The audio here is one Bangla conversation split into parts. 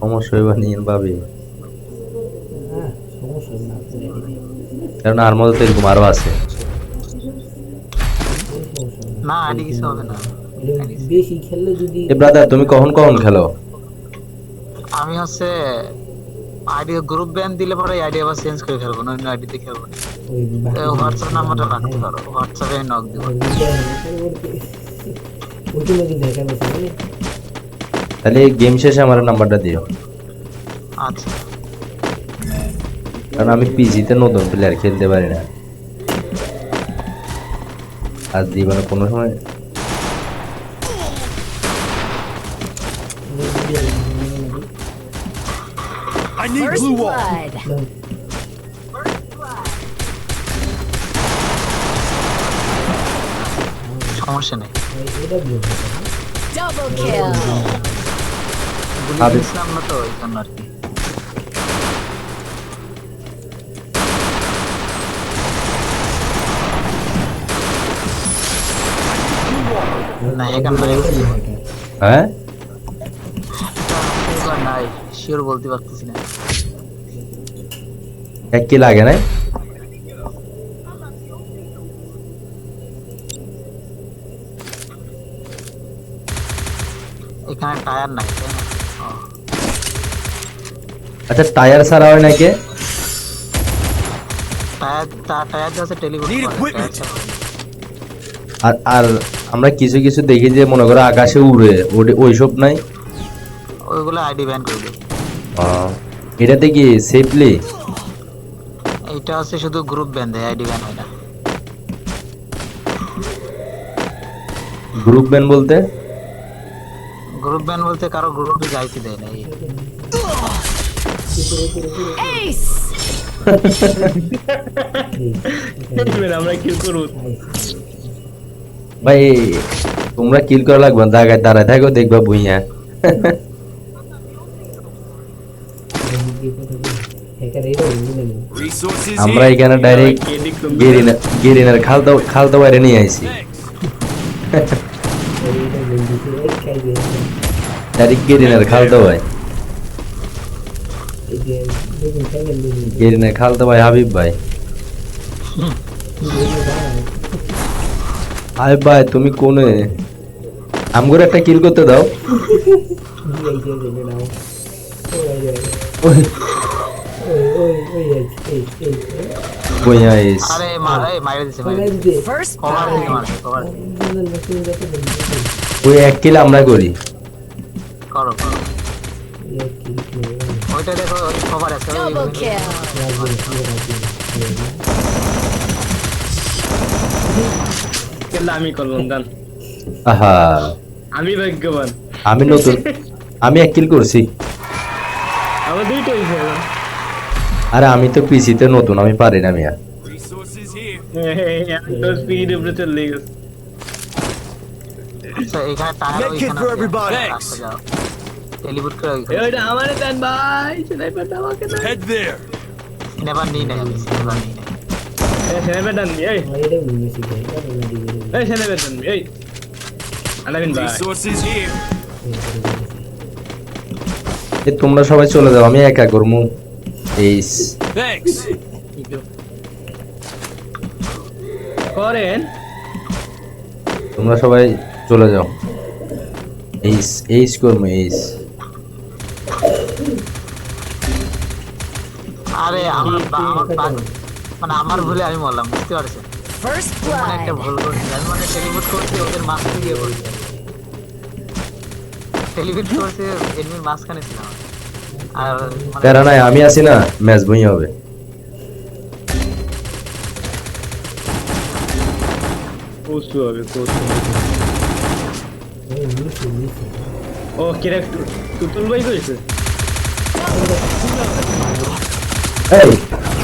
সমস্যা হইবা নিয়ে হ্যাঁ কারণ আর মধ্যে তো এরকম আরও আছে। না আইডি কিছু হবে না। বেশি খেললে যদি এ ব্রাদার তুমি কখন কখন খেলো? আমি হচ্ছে আইডি গ্রুপ ব্যান দিলে পরে আইডি আবার চেঞ্জ করে খেলব না অন্য আইডিতে খেলব না। হোয়াটসঅ্যাপ নাম্বারটা রাখতে পারো হোয়াটসঅ্যাপে নক দিব। তাহলে গেম শেষে আমার নাম্বারটা দিও। আচ্ছা। কারণ আমি পিজিতে নতুন প্লেয়ার খেলতে পারি না। আর জীবনে কোনো সময় I need blue wall. সমস্যা নেই। এটা দিয়ে. গুলি না তো ওই জন্য আর কি না এখান নাই হ্যাঁ? নাই শিওর বলতে পারতেছি না। এক কি লাগে নাই এখানে টায়ার নাই আচ্ছা টায়ার ছাড়া হয় নাকি? টায়ার টায়ার আছে টেলিফোন আর আর আমরা কিছু কিছু দেখি যে মনে করো আকাশে উড়ে ওটি ওইসব নাই? ওইগুলো আইডি ব্যান করে দিই। এটাতে কি সেফলি এটা হচ্ছে শুধু গ্রুপ ব্যান দেয় আইডি ব্যান হয় না। গ্রুপ ব্যান বলতে? গ্রুপ ব্যান বলতে কারও গ্রুপে যাইতে দেয় না এই আমরা করব। ভাই তোমরা কিল করা লাগবে জায়গায় দাঁড়ায় থাকো দেখবা বুইয়া। আমরা এখানে ডাইরেক্ট গেরিনা গেরিনার খালতো খালতো বাইরে নিয়ে আইছি। যে দেখুন সাইকেল দেখুন গেরিনার খালতো ভাই হাবিব ভাই আয় ভাই তুমি কোনে? আমগোর একটা কিল করতে দাও। ওই যাতে বলতে ওই এক কিল আমরা করি। করো। ওইটা দেখো কভার আছে আমি করলাম দান আহা। আমি ভাগ্যবান। আমি নতুন আমি এক কিল করছি। আমার দুইটা আরে আমি তো পিসিতে নতুন আমি পারি না মিয়া। আমি তো স্পিড উপরে চলে গেছে। Medkit for everybody. রাস্তা যাও টেলিপুট করে এ, আমারে দেন ভাই স্নাইপারটা আমাকে দেন। Head there. নেবার নিই নাই আমি নেবার নিই নাই এ স্নাইপার দেন এই এটা বলতেছি এটা বলতে এই স্নাইপার দেন এই। আলামিন ভাই। Resources here. এ তোমরা সবাই চলে যাও আমি একা করব এইস Thanks. করেন। তোমরা সবাই চলে যাও। এইস এইস করব এইস আরে আমার আমার মানে আমার ভুলে আমি বললাম বুঝতে মানে একটা ভুল করছি আমি মানে টেলিপুট করছি ওদের মাঝখানে গিয়ে পড়ছি টেলিপুট করছে এনিমির মাঝখানে ছিলাম আর মানে প্যারা নাই আমি আছি না ম্যাচ বই হবে। পোস্ট হবে পোস্ট ও কিরে তুতুল ভাই কইছে? এই।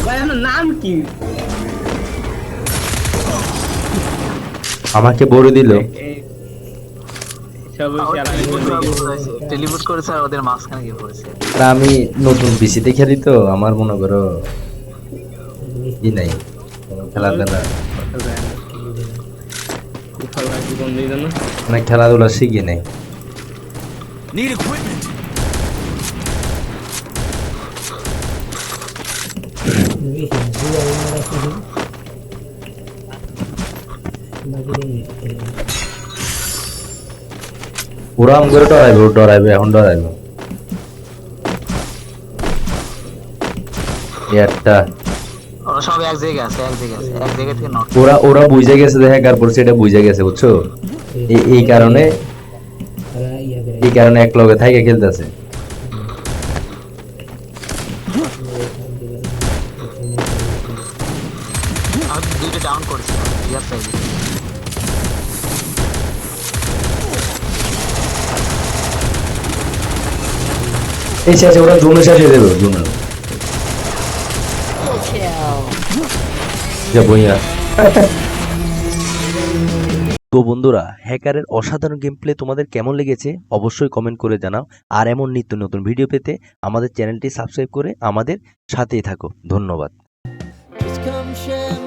ভাই আমার নাম কি? আমাকে বড় দিল। আমি নতুন পিসিতে খেলি তো আমার মনে করো ই নাই। কোনো মানে খেলাধুলা শিখি নাই আম করে ডরাইবে ডরাইবে এখন ডরাইবে একটা সব এক জায়গায় আছে এক জায়গায় আছে এক জায়গা থেকে নট ওরা ওরা বুঝে গেছে পড়ছে এটা বুঝে গেছে বুঝছ? এই কারণে. এই কারণে এক লগে থাইকে খেলতেছে। দুইটা ডাউন করেছি ইয়ার সাইডে এই শেষে ওরা জুনে শেষে দেবে জুনে তো বন্ধুরা হ্যাকারের অসাধারণ গেম প্লে তোমাদের কেমন লেগেছে অবশ্যই কমেন্ট করে জানাও। আর এমন নিত্য নতুন ভিডিও পেতে আমাদের চ্যানেলটি সাবস্ক্রাইব করে আমাদের সাথেই থাকো। ধন্যবাদ। Come share